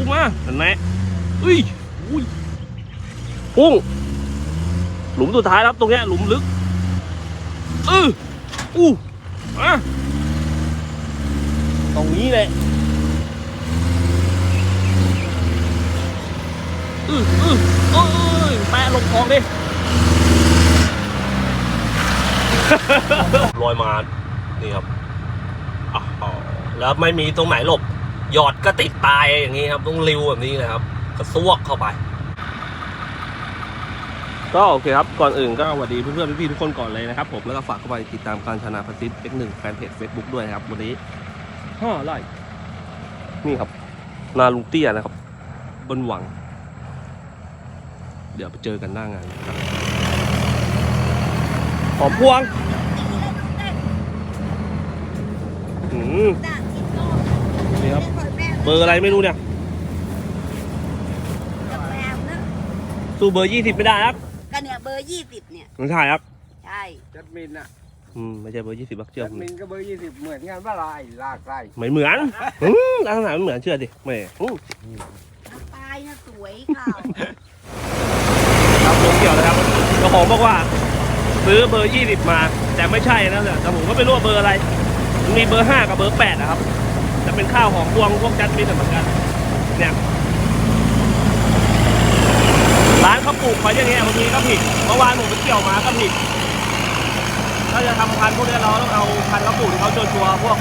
พุ่งมานั่นแหละอุ้ยอุ้ยพุ่งหลุมสุดท้ายครับตรงเนี้ยหลุมลึกเอออู้มาตรงนี้เลยอืออือเอ้ยแปะลงคลองดิลอยมา นี่ครับอ้าวแล้วไม่มีตรงไหนหลบ หยอดก็ติดตายอย่างนี้ครับต้องริวแบบนี้เลยครับกระซวกเข้าไป ก็โอเคครับ ก่อนอื่นก็สวัสดีเพื่อนๆพี่ๆทุกคนก่อนเลยนะครับ ผมแล้วก็ฝากเข้าไปติดตามการชนะพันซิป X1 แฟนเพจ Facebook ด้วยนะครับ วันนี้ห้าไร่นี่ครับ นาลุงเตี้ยนะครับ บนหวัง เดี๋ยวไปเจอกันหน้างานนะครับหอมพวงอืม นี่ครับเบ อร์อะไรไม่รู้เนี่ยสู้เบอร์ยี่สิบไม่ได้ครับก็เนี่ยเบอร์ยี่สิบเนี่ย ไม่ใช่ครับใช่ จัดมินอะอืมไม่ใช่เบอร์ยี่สิบบักเชื่อจัมดมินก็เบอร์ยี่สิบเหมือนกันว่าลายลากไล่ไม่เหมือนอืมลักษณะไม่เหมือนเชื่อดิไม่อืมน้ำปลายนะสวยข่าวครับผมเกี่ยวนะครับเจ้าของบอกว่า ซื้อเบอร์ยี่สิบมา แต่ไม่ใช่นะแต่ผมก็ไม่รู้ว่าเบอร์อะไรมันมีเบอร์ห้ากับเบอร์แปดนะครับ จะเป็นข้าวของพวงพวกจัดมินเหมือนกันเนี่ยร้านเขาปลูกไว้อย่างเงี้ยบางทีก็ผิดเมื่อวานผมไปเกี่ยวมาก็ผิดถ้าจะทำพันธุ์พวกเนี้เราต้องเอาพันธุ์เขาปลูกเขาชัวร์ๆพวก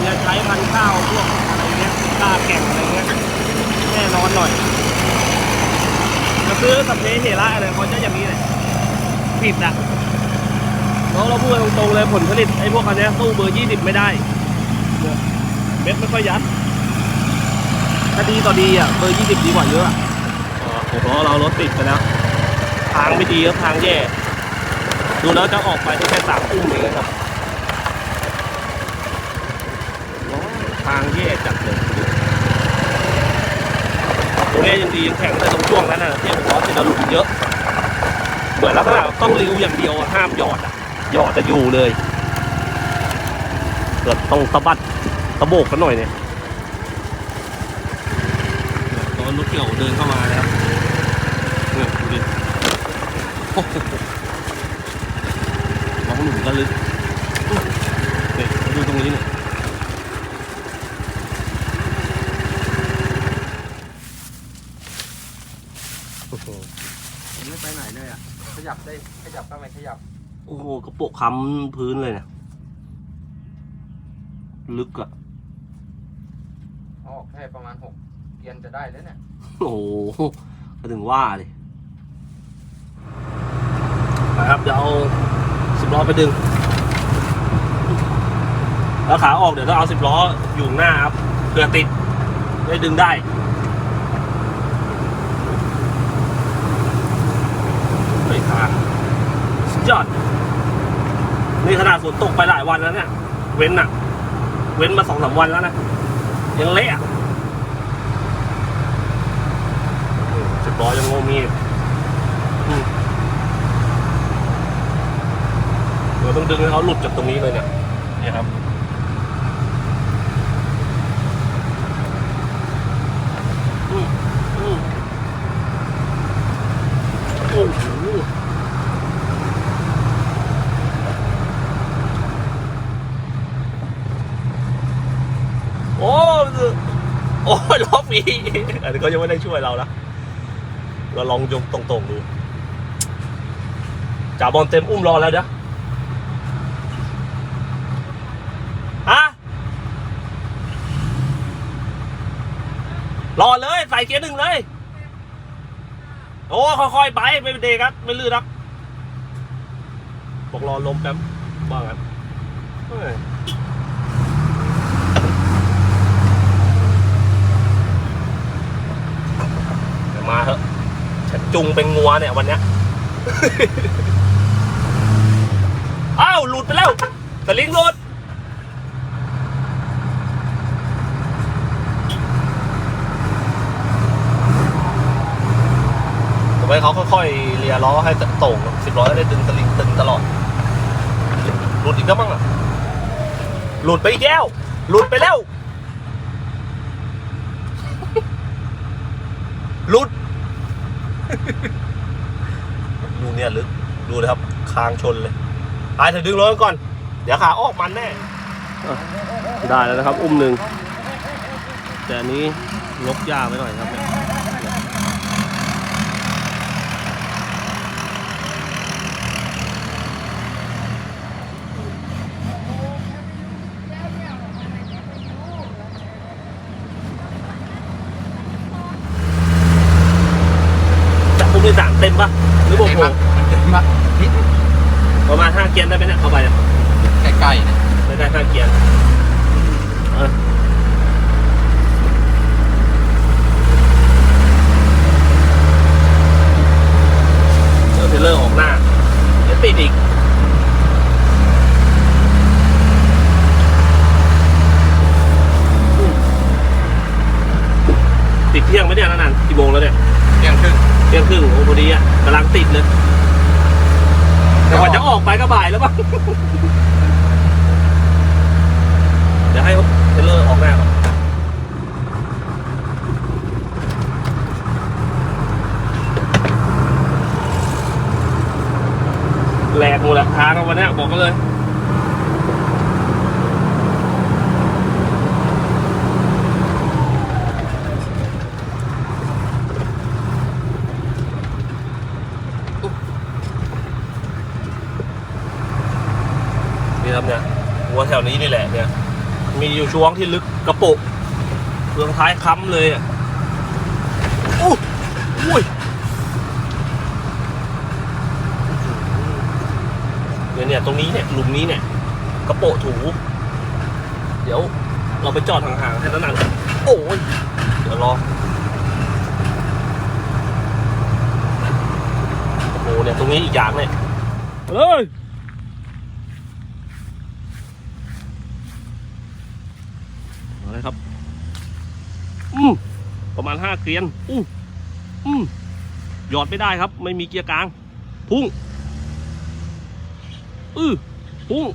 เนี่ยใช้พันธุ์ข้าวพวกอะไรเงี้ยข้าแก่งอะไรเงี้ยแน่นอนหน่อยจะซื้อสเปรย์เฮล่าอะไรเขาจะอย่างนี้เลยผิดอะเราเราพูดตรงๆเลยผลผลิตไอ้พวกอันเนี้ยสู้เบอร์ยี่สิบไม่ได้ เนี่ยเม็ดไม่ค่อยยัดถ้าดีต่อดีอะเบอร์ยี่สิบดีกว่าเยอะอะอ๋อผมว่าเรารถติดไปแล้ว ทางไม่ดีครับทางแย่ ดูแล้วจะออกไปได้แค่สามอุ้มเองครับทางแย่จัดเลยตรงนี้ยังดียังแข็งแต่ตรงช่วงนั้นน่ะที่ผมบอกที่เราหลุดเยอะ เหมือนลักษณะต้องริ้วอย่างเดียวอะห้ามหยอดอะหยอดจะอยู่เลย เกิดต้องสะบัดสะโบกกันหน่อยเนี่ยตอนรถเกี่ยวเดินเข้ามานะครับเนี่ยดูดิโอ้โหมองหลุมก็ลึกเนี่ยดูตรงนี้เนี่ยโอ้โหมันไม่ไปไหนเลยอะ ขยับได้ ขยับก็ไม่ขยับ โอ้โห กระโปะค้ำพื้นเลยเนี่ย ลึกอะออกแค่ประมาณหกเกียนจะได้แล้วเนี่ย โอ้โหก็ถึงว่าเลยนะครับเดี๋ยวเอาสิบล้อไปดึง แล้วขาออกเดี๋ยวต้องเอาสิบล้ออยู่ข้างหน้าครับเผื่อติดได้ดึงได้เฮ้ยขาสุดยอดนี่ขนาดฝนตกไปหลายวันแล้วเนี่ย เว้นอะ เว้นมาสองสามวันแล้วนะ ยังเละสิบล้อยังโง่มีเราต้องดึงให้เขาหลุดจากตรงนี้เลยเนี่ยนี่ครับ อืมอืมโอ้โหโอ้โอ้ยล้อฟรี อันนี้เขายังไม่ได้ช่วยเรานะเราลองยกตรงๆดูจ่าบอลเต็มอุ้มรอแล้วเด้อฮะรอเลยใส่เกียร์หนึ่งเลย โอ้ค่อยๆไปไม่เป็นเดครับ ไม่ลื่นครับบอกรอลมแป๊บว่างั้นเฮ้ยเดี๋ยวมาเถอะฉัน จุงเป็นงัวเนี่ยวันเนี้ยอ้าวหลุดไปแล้วสลิงหลุดผมให้เขาค่อยๆเลียล้อให้ต่งสิบล้อได้ดึงสลิงตึงตลอด หลุดอีกแล้วมั้งอะ หลุดไปอีกแล้ว หลุดไปแล้ว หลุด ดูเนี่ยลึกดูนะครับ คางชนเลยไปเถอดึงรถก่อน เดี๋ยวขาออกมันแน่ได้แล้วนะครับ อุ้มหนึ่งแต่อันนี้ลกยากไปหน่อยครับเนี่ย จับอุ้มที่สามเต็มปะหรือบอกผมเต็มปะนิดประมาณห้าเกียร์ได้ไหมเนี่ยเข้าไปเนี่ยใกล้ๆเนี่ยไม่ได้ห้าเกียร์เออเดี๋ยวเทรลเลอร์ออกหน้าเดี๋ยวติดอีกติดเที่ยงไหมเนี่ยนั่นกี่โมงแล้วเนี่ยเที่ยงครึ่งเที่ยงครึ่งโอ้พอดีอะกำลังติดเลยแต่กว่าจะออกไปก็บ่ายแล้วป่ะเดี๋ยวให้เทรลเลอร์ออกหน้าก่อนแหลกหมดแหละทางวันเนี้ยบอกกันเลย ครับเนี่ยหัวแถวนี้นี่แหละเนี่ย มีอยู่ช่วงที่ลึกกระโปะเปลืองท้ายค้ำเลยอะอู้อุ้ยเนี่ยเนี่ยตรงนี้เนี่ยหลุมนี้เนี่ย กระโปะถู เดี๋ยวเราไปจอดห่างๆแค่นั้นนโอ้ยเดี๋ยวรอโอ้เนี่ยตรงนี้อีกอย่างเนี่ยเลย เอาเลยครับ อืมประมาณห้าเกรียนอู้อืมหยอดไม่ได้ครับ ไม่มีเกียร์กลาง พุ่ง อือพุ่ง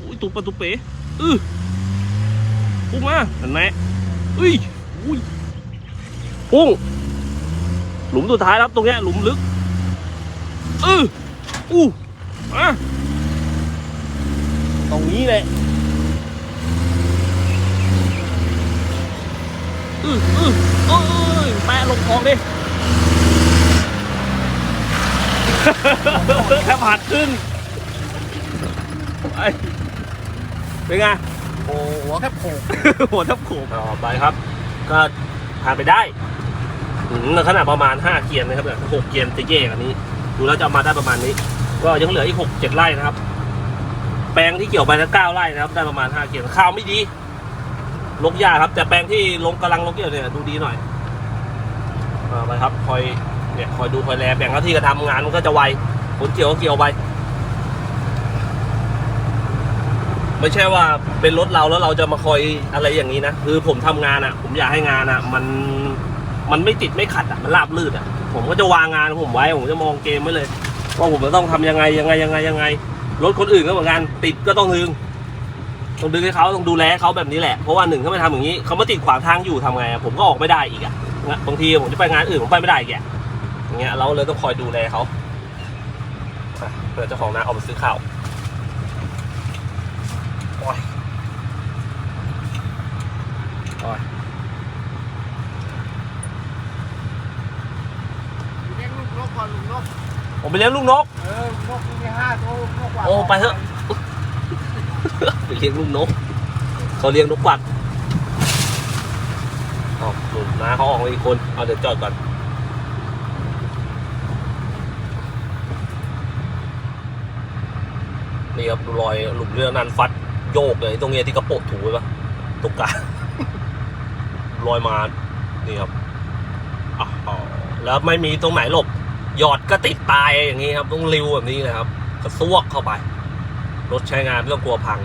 อุ้ยตุบปะตุเป๋อือพุ่งมาอันแหละอุ้ยอุ้ยพุ่ง หลุมสุดท้ายครับตรงเนี้ยหลุมลึกอืออู้มาตรงนี้แหละ อืออือโอ้ยแปะลงคลองดิแค่ผ่านครึ่งไปเป็นไง โอ้หัวแค่โผล่หัวทับโขกต่อไปครับ ก็ผ่านไปได้ถึงขนาดประมาณ 5 เกียร์นะครับเนี่ยหกเกียร์จะแย่กันนี้ ดูแล้วจะเอามาได้ประมาณนี้ ก็ยังเหลืออีกหกเจ็ดไร่นะครับ แปลงที่เกี่ยวไปแล้วเก้าไร่นะครับ ได้ประมาณ 5 เกียร์ข้าวไม่ดี ลกยากครับ แต่แปลงที่ลงกำลังลกเกี่ยวเนี่ยดูดีหน่อยเอาไปครับคอยเนี่ยคอยดูคอยแลแบ่งหน้าที่กันทำงานมันก็จะไวผลเกี่ยวก็เกี่ยวไปไม่ใช่ว่าเป็นรถเราแล้วเราจะมาคอยอะไรอย่างนี้นะคือผมทำงานอะ ผมอยากให้งานอะ มันมันไม่ติดไม่ขัดอะมันราบลื่นอะ ผมก็จะวางงานผมไว้ผมจะมองเกมไว้เลยว่าผมจะต้องทำยังไงยังไงยังไงยังไงรถคนอื่นก็เหมือนกันติดก็ต้องดึง ต้องดึงให้เขาต้องดูแลเขาแบบนี้แหละเพราะว่าหนึ่งเขาไม่ทำอย่างนี้เขามาติดขวางทางอยู่ทำไงอะผมก็ออกไม่ได้อีกอะนะบางทีผมจะไปงานอื่นผมไปไม่ได้อีกอะอย่างเงี้ยเราเลยต้องคอยดูแลเขาอะเพื่อเจ้าของนาเอาไปซื้อข้าวโอ้ยโอ้ยเลี้ยงลูกนกก่อนลูกนกผมไปเลี้ยงลูกนก เออลูกนกมีห้าตัวลูกนกกว่า โอ้ ไปเถอะ ไปเลี้ยงลูกนกเขาเลี้ยงนกกวักอ๋อหลุดนาเขาออกมาอีกคน เอาเดี๋ยวจอดก่อนนี่ครับรอยหลุมเรือนันฟัดโยกเลยตรงเนี้ยที่กระโปะถูไว้ปะตรงกลางรอยมานี่ครับอ้าวแล้วไม่มีตรงไหนหลบหยอดก็ติดตายอย่างนี้ครับ ต้องริวแบบนี้เลยครับ กระซวกเข้าไป รถใช้งานไม่ต้องกลัวพัง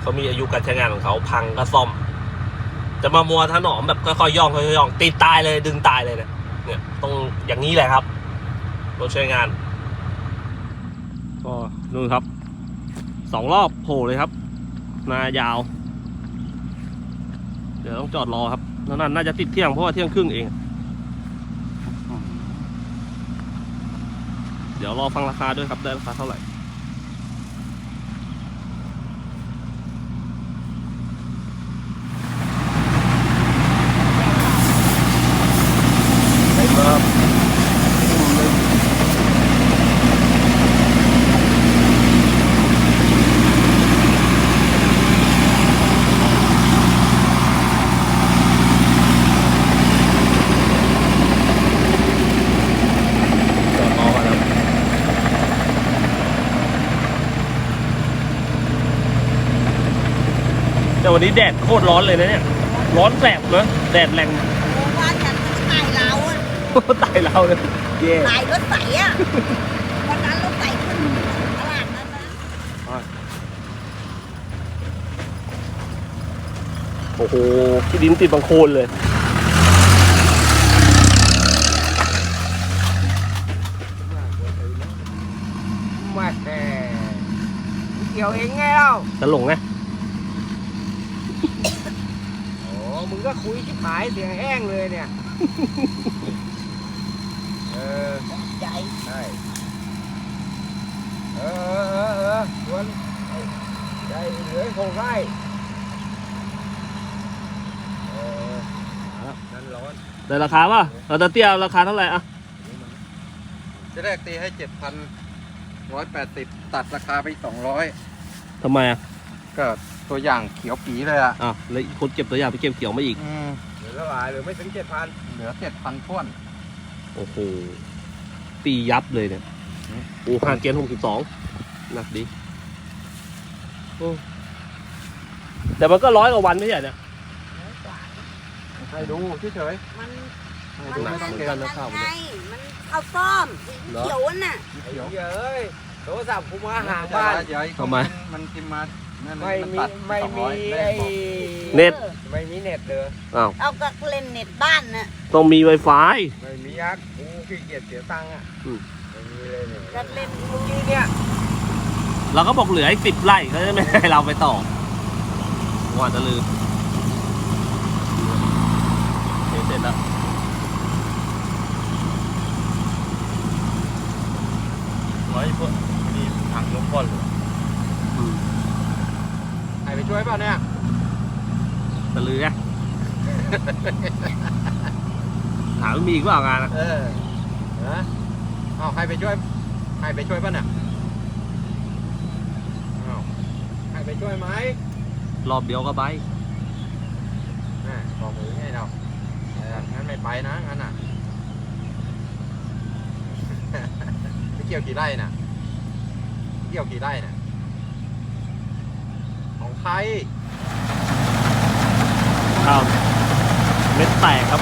เขามีอายุการใช้งานของเขาพังก็ซ่อม จะมามัวถนอมแบบค่อยๆย่องค่อยๆย่องตีตายเลยดึงตายเลยเนะี่ยเนี่ยต้องอย่างนี้แหละครับ รถใช้งาน ก็นู่นครับสองรอบโผล่เลยครับนายาว เดี๋ยวต้องจอดรอครับนั่นน่าจะติดเที่ยงเพราะว่าเที่ยงครึ่งเอง เดี๋ยวรอฟังราคาด้วยครับได้ราคาเท่าไหร่ แต่วันนี้แดดโคตรร้อนเลยนะเนี่ย ร้อนแสบนะแดดแรงโอ้ว่าฉันตายเราอะตายเราเลยเย่ตายรถใสอะวันนั้นรถใสขึ้นตลาดนั้นนะโอ้โหที่ดินติดบางโคลนเลยมาแค่เกี่ยวเองไงเล่าจะหลงไง โอ้ มึง ก็คุยชิบหายเสียงแห้งเลยเนี่ย เออ ใจใช่ เออเออเออชวนได้เหลือคงไร่เออนั่นร้อน ได้ราคาป่ะเราจะเตี้ยราคาเท่าไหร่อะจะแรกตีให้เจ็ดพันร้อยแปดสิบตัดราคาไปสองร้อยทำไมอะก็ ตัวอย่างเขียวปีเลยอะอะแล้วอีกคนเก็บตัวอย่างไปเก็บเกี่ยวมาอีกเหลือเท่าไหร่เหลือไม่ถึงเจ็ดพันเหลือเจ็ดพันท้วนโอ้โห ตียับเลยเนี่ยอืมโอ้ห่างเกณฑ์หกสิบสองหนักดีโอ้แต่มันก็ร้อยกว่าวันไม่ใช่เนี่ยให้ดูเฉยมันๆให้มันดูมัไม่นต้องมันเกณฑ์นั่นไงมันเอาซ่อมสีเขียวน่ะไอ้เขียวเหี้ยเอ้ยโทรศัพท์กูมาหาบ้าบ้านนใหญ่ทำไม มันพิมพ์มานั่น ไม่มีตัดไม่สองมีร้อยด้ไอ้บอกเน็ตไม่มีเน็ตเลยอ้าวเอาก็เล่นเน็ตบ้านน่ะต้องมี Wi-Fi ไม่มียักษ์กูขี้เกียจเสียตังค์อะอืมไม่มีเลยเนี่ยก็เล่นเมื่อกี้เนี่ยเราก็บอกเหลืออีกสิบไร่เขาจะไม่ให้เราไปต่อว่าจะลืมโอเคเสร็จแล้วไว้พวกมีทางยกก้อนเลยอืมใคร ไปช่วยเปล่าเนี่ยจะลือไง ถามว่ามีอีกเปล่างานอะเออนะเอาใครไปช่วย ใครไปช่วยป่ะเนี่ยเอาใครไปช่วยไหมรอบเดียวก็ไปแม่บอกมือให้เราเอองั้นไม่ไปนะงั้นอะ ไปเกี่ยวกี่ไร่น่ะ เกี่ยวกี่ไร่น่ะ ของใครข้าวเม็ดแตกครับ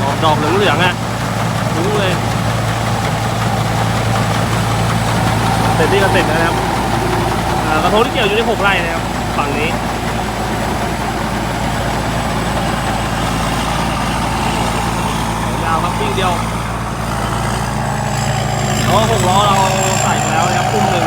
ออกดอกเหลืองๆอะรู้เลยเสร็จนี่ก็เสร็จแล้วนะครับอ่ากระทงที่เกี่ยวอยู่ในหกไร่นะครับฝั่งนี้ยาวครับวิ่งเดียวแล้วหกล้อเราใส่ไปแล้วนะครับอุ้มหนึ่ง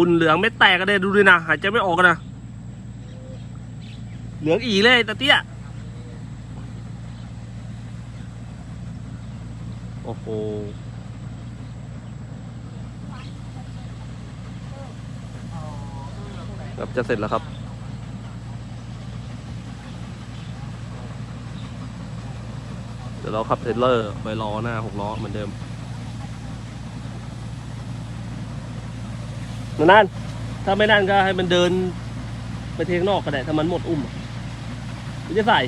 ฝุ่นเหลืองไม่แตกกันเลยดูดินะหายใจไม่ออกกันนะเหลืองอีเลยตะเตี้ยโอ้โหครับจะเสร็จแล้วครับเดี๋ยวเราขับเทรลเลอร์ไปรอหน้าหกล้อเหมือนเดิม นั่นถ้าไม่นั่นก็ให้มันเดินไปเทงนอกก็ได้ถ้ามันหมดอุ้มอะไม่จะใส่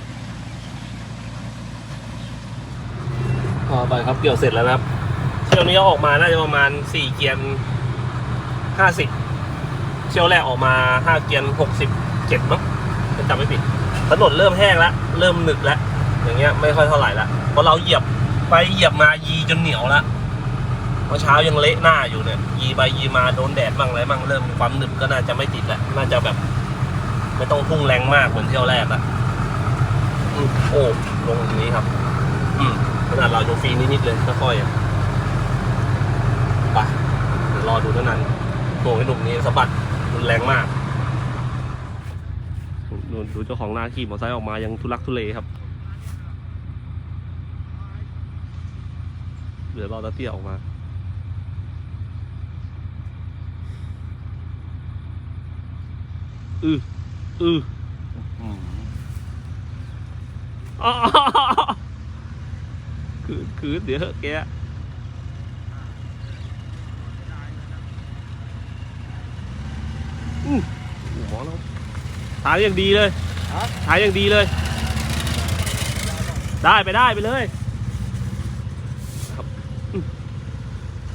พอไปครับเกี่ยวเสร็จแล้วนะครับเที่ยวนี้เอาออกมาน่าจะประมาณสี่เกียนห้าสิบเที่ยวแรกออกมาห้าเกียนหกสิบเจ็ดมั้งจำไม่ผิดถนนเริ่มแห้งแล้วเริ่มหนึกแล้วอย่างเงี้ยไม่ค่อยเท่าไหร่ละเพราะเราเหยียบไปเหยียบมายีจนเหนียวแล้ว มื่อเช้ายังเละหน้าอยู่เนี่ย ยีไปยีมาโดนแดดบ้างอะไรบ้างเริ่มความหนึบก็น่าจะไม่ติดแหละน่าจะแบบ ไม่ต้องพุ่งแรงมากเหมือนเที่ยวแรกละอโอ้ลงอย่างนี้ครับ อืมขนาดเราโยฟรีนิดๆเลยค่อยๆไปรอดูเท่านั้นโง่ไอ้หนุ่มนี้สะบัดรุนแรงมากดูเจ้าของหน้าขี่มอเตอร์ไซค์ออกมายังทุลักทุเลครับเดี๋ยวรอตาเตี้ยออกมา อืออืออืมอ๋อคืนคืนเดี๋ยวเหอะแกอือโอ้หมอเราถ่ายอย่างดีเลยถ่ายอย่างดีเลย ได้ไปได้ไปเลยครับอืม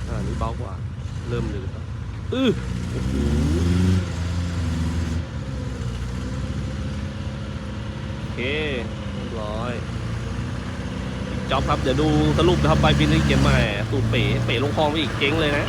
อ่านี่เบากว่า เริ่มเลยครับอือโอ้โห โอ เคเรียบร้อยจ็อบครับ เดี๋ยวดูสรุปนะครับใบบินที่เขียนมาสูตรเป๋เป๋ลงคลองไปอีกเจ๊งเลยนะ